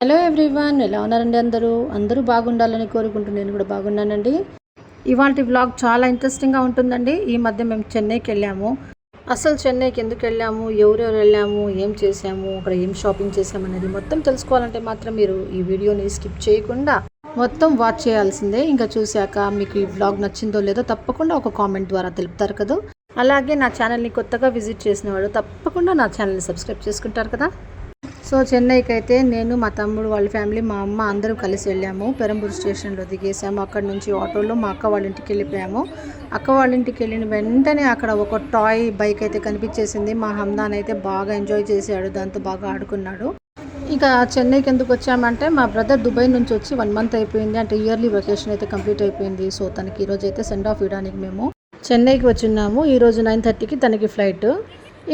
Hello everyone ఎలా ఉన్నారండి అందరూ? అందరూ బాగుండాలని కోరుకుంటూ నేను కూడా బాగున్నానండి. ఇవాళ వ్లాగ్ చాలా ఇంట్రెస్టింగ్గా ఉంటుందండి. ఈ మధ్య మేము చెన్నైకి వెళ్ళాము. అసలు చెన్నైకి ఎందుకు వెళ్ళాము? ఎవరెవరు వెళ్ళాము? ఏం చేసాము అక్కడ ఏం షాపింగ్ చేసాము అనేది మొత్తం తెలుసుకోవాలంటే మాత్రం మీరు ఈ వీడియోని స్కిప్ చేయకుండా మొత్తం వాచ్ చేయాల్సిందే. ఇంకా చూశాక మీకు ఈ వ్లాగ్ నచ్చిందో లేదో తప్పకుండా ఒక కామెంట్ ద్వారా తెలుపుతారు కదా. అలాగే నా ఛానల్ని కొత్తగా విజిట్ చేసిన వాళ్ళు తప్పకుండా నా ఛానల్ని సబ్స్క్రైబ్ చేసుకుంటారు కదా. సో చెన్నైకి అయితే నేను మా తమ్ముడు వాళ్ళ ఫ్యామిలీ మా అమ్మ అందరూ కలిసి వెళ్ళాము. పెరంబూరు స్టేషన్లో దిగేసాము అక్కడ నుంచి ఆటోలో మా అక్క వాళ్ళ ఇంటికి వెళ్ళిపోయాము. అక్క వాళ్ళ ఇంటికి వెళ్ళిన వెంటనే అక్కడ ఒక టాయ్ బైక్ అయితే కనిపించేసింది. మా హమ్దాన్ అయితే బాగా ఎంజాయ్ చేశాడు. దాంతో బాగా ఆడుకున్నాడు. ఇంకా చెన్నైకి ఎందుకు వచ్చామంటే మా బ్రదర్ దుబాయ్ నుంచి వచ్చి వన్ మంత్ అయిపోయింది. అంటే ఇయర్లీ వెకేషన్ అయితే కంప్లీట్ అయిపోయింది. సో తనకి ఈరోజు అయితే సెండ్ ఆఫ్ ఇవ్వడానికి మేము చెన్నైకి వచ్చిన్నాము ఈరోజు నైన్ థర్టీకి తనకి ఫ్లైట్.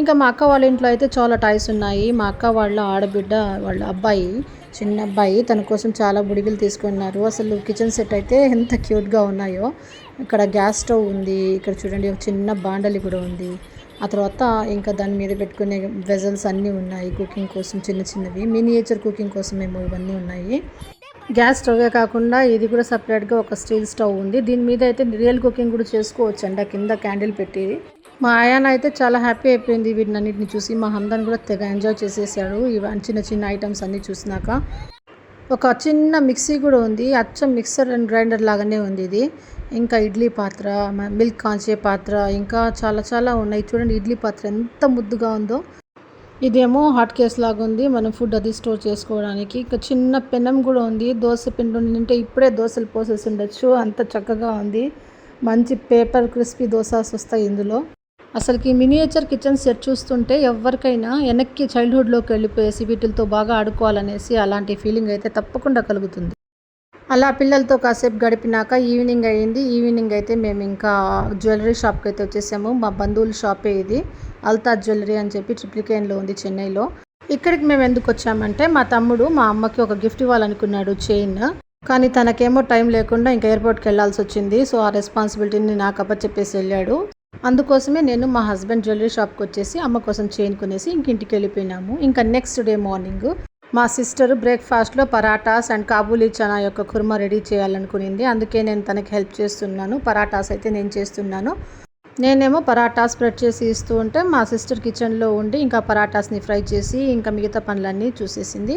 ఇంకా మా అక్క వాళ్ళ ఇంట్లో అయితే చాలా టాయ్స్ ఉన్నాయి. మా అక్క వాళ్ళ ఆడబిడ్డ వాళ్ళ అబ్బాయి చిన్న అబ్బాయి తన కోసం చాలా బుడిగిలు తీసుకున్నారు. అసలు కిచెన్ సెట్ అయితే ఎంత క్యూట్గా ఉన్నాయో. ఇక్కడ గ్యాస్ స్టవ్ ఉంది. ఇక్కడ చూడండి ఒక చిన్న బాండలి కూడా ఉంది. ఆ తర్వాత ఇంకా దాని మీద పెట్టుకునే వెజల్స్ అన్నీ ఉన్నాయి. కుకింగ్ కోసం చిన్న చిన్నవి. మినియేచర్ కుకింగ్ కోసం ఏమో ఇవన్నీ ఉన్నాయి. గ్యాస్ స్టవ్వే కాకుండా ఇది కూడా సపరేట్గా ఒక స్టీల్ స్టవ్ ఉంది. దీని మీద అయితే రియల్ కుకింగ్ కూడా చేసుకోవచ్చు అండి. కింద క్యాండిల్ పెట్టి మా ఆయన అయితే చాలా హ్యాపీ అయిపోయింది వీటినన్నిటిని చూసి. మా హందాన్ కూడా తెగ ఎంజాయ్ చేసేసాడు. ఇవన్నీ చిన్న చిన్న ఐటమ్స్ అన్నీ చూసినాక. ఒక చిన్న మిక్సీ కూడా ఉంది. అచ్చం మిక్సర్ అండ్ గ్రైండర్ లాగానే ఉంది ఇది. ఇంకా ఇడ్లీ పాత్ర మిల్క్ కాంచే పాత్ర ఇంకా చాలా చాలా ఉన్నాయి. చూడండి ఇడ్లీ పాత్ర ఎంత ముద్దుగా ఉందో. ఇదేమో హాట్ కేస్ లాగా ఉంది. మనం ఫుడ్ అది స్టోర్ చేసుకోవడానికి. ఇంకా చిన్న పెనం కూడా ఉంది. దోశ పిండి ఉంటే ఇప్పుడే దోశలు పోసేసి ఉండొచ్చు. అంత చక్కగా ఉంది. మంచి పేపర్ క్రిస్పీ దోశస్ వస్తాయి ఇందులో. అసలుకి మినియేచర్ కిచెన్ సెట్ చూస్తుంటే ఎవరికైనా వెనక్కి చైల్డ్హుడ్లోకి వెళ్ళిపోయేసి వీటితో బాగా ఆడుకోవాలనేసి అలాంటి ఫీలింగ్ అయితే తప్పకుండా కలుగుతుంది. అలా పిల్లలతో కాసేపు గడిపినాక ఈవినింగ్ అయ్యింది. ఈవినింగ్ అయితే మేము ఇంకా జ్యువెలరీ షాప్కి అయితే వచ్చేసాము. మా బంధువుల షాపే ఇది. అల్తాజ్ జ్యువెలరీ అని చెప్పి ట్రిప్లికేన్లో ఉంది చెన్నైలో. ఇక్కడికి మేము ఎందుకు వచ్చామంటే మా తమ్ముడు మా అమ్మకి ఒక గిఫ్ట్ ఇవ్వాలనుకున్నాడు చైన్. కానీ తనకేమో టైం లేకుండా ఇంకా ఎయిర్పోర్ట్కి వెళ్ళాల్సి వచ్చింది. సో ఆ రెస్పాన్సిబిలిటీని నాకు అప్పచెప్పేసి వెళ్ళాడు. అందుకోసమే నేను మా హస్బెండ్ జ్యువెలరీ షాప్కి వచ్చేసి అమ్మ కోసం చైన్ కొనేసి ఇంక ఇంటికి వెళ్ళిపోయినాము. ఇంకా నెక్స్ట్ డే మార్నింగ్ మా సిస్టర్ బ్రేక్ఫాస్ట్లో పరాటాస్ అండ్ కాబూలీ చనా యొక్క కుర్మా రెడీ చేయాలనుకునింది. అందుకే నేను తనకి హెల్ప్ చేస్తున్నాను. పరాటాస్ అయితే నేను చేస్తున్నాను. నేనేమో పరాటా స్ప్రెడ్ చేసి ఇస్తూ ఉంటే మా సిస్టర్ కిచెన్లో ఉండి ఇంకా పరాటాస్ని ఫ్రై చేసి ఇంకా మిగతా పనులన్నీ చూసేసింది.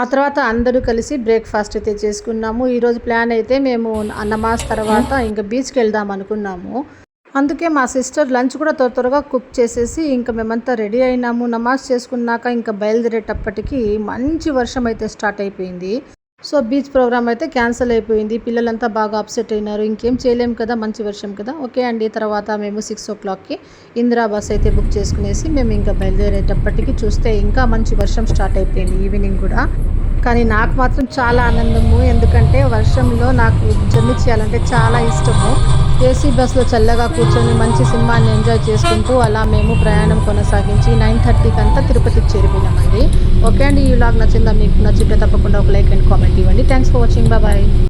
ఆ తర్వాత అందరూ కలిసి బ్రేక్ఫాస్ట్ అయితే చేసుకున్నాము. ఈరోజు ప్లాన్ అయితే మేము నమాజ్ తర్వాత ఇంకా బీచ్కి వెళ్దాం అనుకున్నాము. అందుకే మా సిస్టర్ లంచ్ కూడా త్వర త్వరగా కుక్ చేసేసి ఇంకా మేమంతా రెడీ అయినాము. నమాజ్ చేసుకున్నాక ఇంకా బయలుదేరేటప్పటికి మంచి వర్షం అయితే స్టార్ట్ అయిపోయింది. సో బీచ్ ప్రోగ్రామ్ అయితే క్యాన్సిల్ అయిపోయింది. పిల్లలంతా బాగా అప్సెట్ అయినారు. ఇంకేం చేయలేము కదా మంచి వర్షం కదా. ఓకే అండి తర్వాత మేము సిక్స్ ఓ క్లాక్కి ఇందిరా బస్ అయితే బుక్ చేసుకునేసి మేము ఇంకా బయలుదేరేటప్పటికి చూస్తే ఇంకా మంచి వర్షం స్టార్ట్ అయిపోయింది ఈవినింగ్ కూడా. కానీ నాకు మాత్రం చాలా ఆనందము. ఎందుకంటే వర్షంలో నాకు జర్నీ చేయాలంటే చాలా ఇష్టము. ఏసీ బస్సులో చల్లగా కూర్చొని మంచి సినిమాని ఎంజాయ్ చేసుకుంటూ అలా మేము ప్రయాణం కొనసాగించి నైన్ థర్టీకి అంతా తిరుపతికి చేరిపోయినామండి. ఓకే అండి ఈ వ్లాగ్ నచ్చిందా? మీకు నచ్చితే తప్పకుండా ఒక లైక్ అండ్ కామెంట్ ఇవ్వండి. Thanks for watching bye